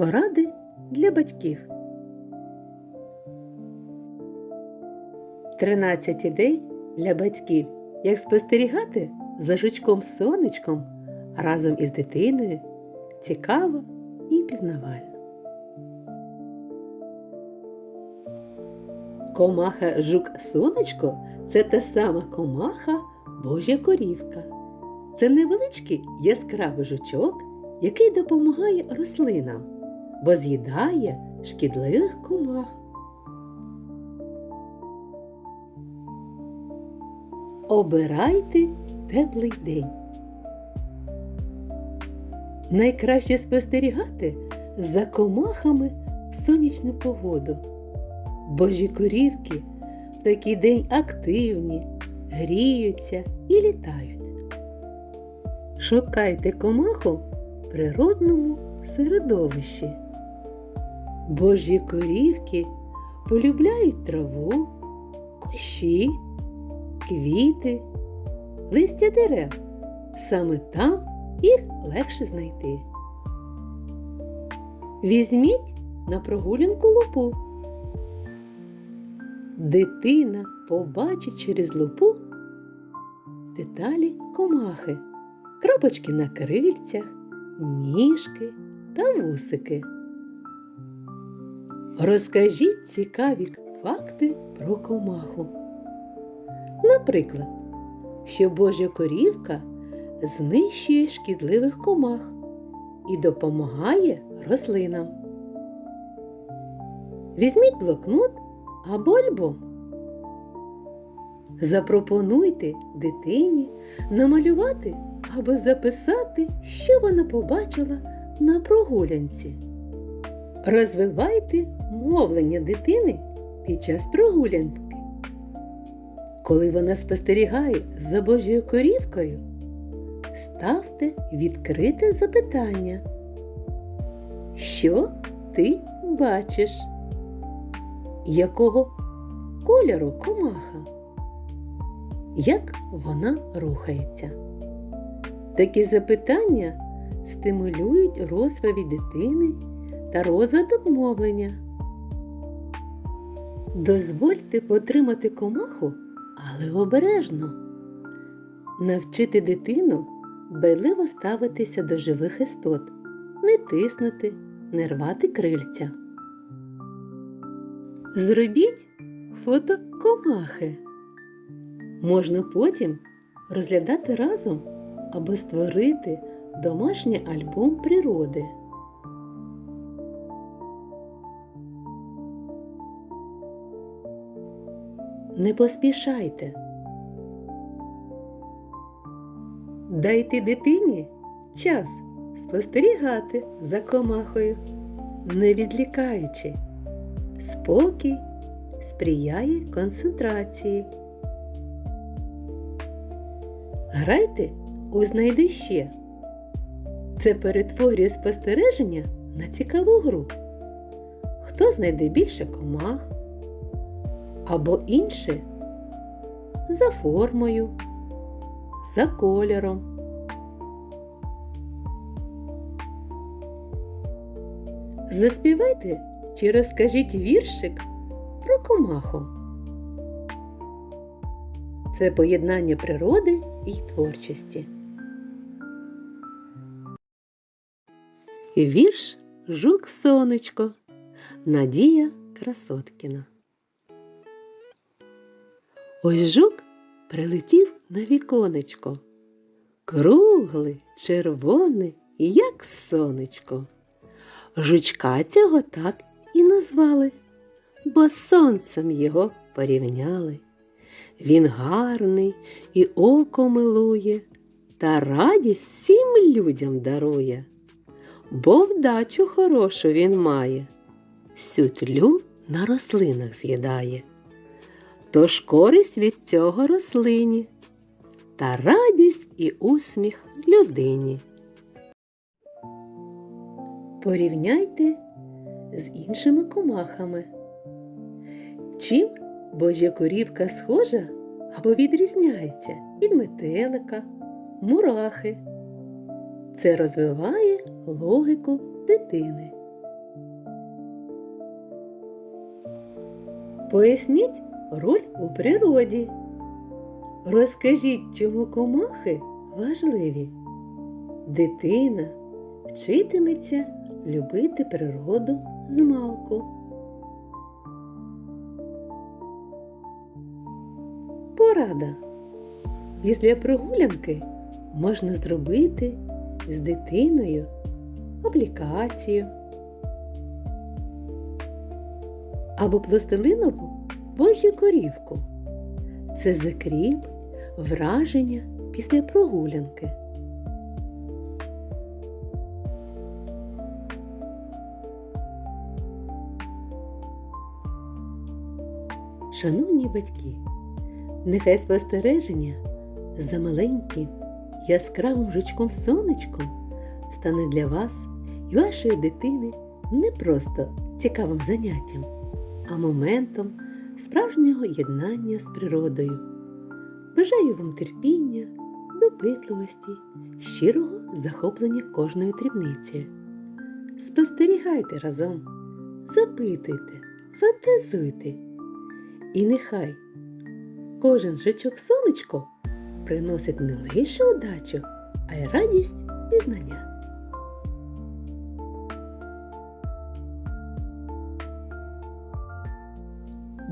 Поради для батьків. 13 ідей для батьків, як спостерігати за жучком сонечком разом із дитиною цікаво і пізнавально. Комаха жук сонечко це та сама комаха Божя корівка. Це невеличкий яскравий жучок, який допомагає рослинам, бо з'їдає шкідливих комах. Обирайте теплий день. Найкраще спостерігати за комахами в сонячну погоду. Божі корівки в такий день активні, гріються і літають. Шукайте комаху в природному середовищі. Божі корівки полюбляють траву, кущі, квіти, листя дерев. Саме там їх легше знайти. Візьміть на прогулянку лупу. Дитина побачить через лупу деталі комахи, крапочки на крильцях, ніжки та вусики. Розкажіть цікаві факти про комаху. Наприклад, що Божа корівка знищує шкідливих комах і допомагає рослинам. Візьміть блокнот або альбом. Запропонуйте дитині намалювати або записати, що вона побачила на прогулянці. Розвивайте мовлення дитини під час прогулянки. Коли вона спостерігає за Божою корівкою, ставте відкрите запитання. Що ти бачиш? Якого кольору комаха? Як вона рухається? Такі запитання стимулюють розповідь дитини та розвиток мовлення. Дозвольте потримати комаху, але обережно. Навчити дитину байливо ставитися до живих істот, не тиснути, не рвати крильця. Зробіть фото комахи. Можна потім розглядати разом або створити домашній альбом природи. Не поспішайте. Дайте дитині час спостерігати за комахою, не відлікаючи. Спокій сприяє концентрації. Грайте у знайди ще. Це перетворює спостереження на цікаву гру. Хто знайде більше комах або інше за формою, за кольором. Заспівайте чи розкажіть віршик про комаху. Це поєднання природи і творчості. Вірш Жук Сонечко Надія Красоткіна. Ось жук прилетів на віконечко. Круглий, червоний, як сонечко. Жучка цього так і назвали, бо сонцем його порівняли. Він гарний і око милує, та радість всім людям дарує, бо вдачу хорошу він має, всю тлю на рослинах з'їдає. Тож користь від цього рослині та радість і усміх людині. Порівняйте з іншими комахами. Чим божа корівка схожа або відрізняється від метелика, мурахи. Це розвиває логіку дитини. Поясніть роль у природі. Розкажіть, чому комахи важливі. Дитина вчитиметься любити природу з малку. Порада. Після прогулянки можна зробити з дитиною аплікацію або пластилинову божю корівку. Це закріпить враження після прогулянки. Шановні батьки, нехай спостереження за маленьким яскравим жучком сонечком стане для вас і вашої дитини не просто цікавим заняттям, а моментом справжнього єднання з природою. Бажаю вам терпіння, допитливості, щирого захоплення кожною дрібницею. Спостерігайте разом, запитуйте, фантазуйте. І нехай кожен жучок сонечко приносить не лише удачу, а й радість і знання.